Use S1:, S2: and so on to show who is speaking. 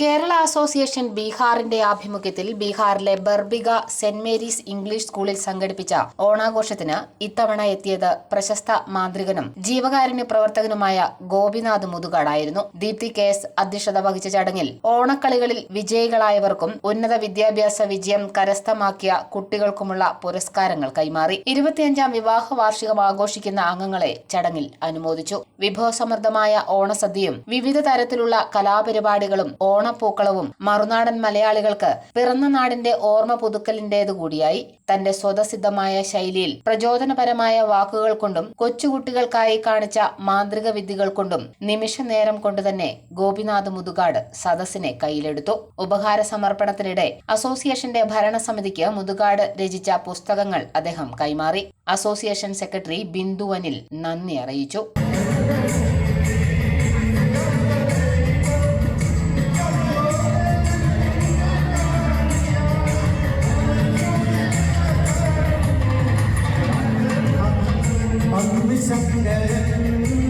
S1: Kerala association ബീഹാറിന്റെ ആഭിമുഖ്യത്തിൽ ബീഹാറിലെ ബർബിക saint Mary's English സ്കൂളിൽ സംഘടിപ്പിച്ച ഓണാഘോഷത്തിന് ഇത്തവണ എത്തിയത് പ്രശസ്ത മാന്ത്രികനും ജീവകാരുണ്യ പ്രവർത്തകനുമായ ഗോപിനാഥ് മുതുകാടായിരുന്നു. ദീപ്തി കെ എസ് അധ്യക്ഷത വഹിച്ച ചടങ്ങിൽ ഓണക്കളികളിൽ വിജയികളായവർക്കും ഉന്നത വിദ്യാഭ്യാസ വിജയം കരസ്ഥമാക്കിയ കുട്ടികൾക്കുമുള്ള പുരസ്കാരങ്ങൾ കൈമാറി. ഇരുപത്തിയഞ്ചാം വിവാഹ വാർഷികം ആഘോഷിക്കുന്ന അംഗങ്ങളെ ചടങ്ങിൽ അനുമോദിച്ചു. വിഭവസമൃദ്ധമായ ഓണസദ്യയും വിവിധ തരത്തിലുള്ള കലാപരിപാടികളും ഓണപ്പൂക്കളവും മറുനാടൻ മലയാളികൾക്ക് പിറന്ന നാടിന്റെ ഓർമ്മ പുതുക്കലിന്റേതു കൂടിയായി. തന്റെ സ്വതസിദ്ധമായ ശൈലിയിൽ പ്രചോദനപരമായ വാക്കുകൾ കൊണ്ടും കൊച്ചുകുട്ടികൾക്കായി കാണിച്ച മാന്ത്രിക വിദ്യകൾ കൊണ്ടും നിമിഷ നേരം കൊണ്ടുതന്നെ ഗോപിനാഥ് മുതുകാട് സദസ്സിനെ കയ്യിലെടുത്തു. ഉപഹാര സമർപ്പണത്തിനിടെ അസോസിയേഷന്റെ ഭരണസമിതിക്ക് മുതുകാട് രചിച്ച പുസ്തകങ്ങൾ അദ്ദേഹം കൈമാറി. അസോസിയേഷൻ സെക്രട്ടറി ബിന്ദുവനിൽ നന്ദി അറിയിച്ചു.
S2: അന്വിശങ്കരൻ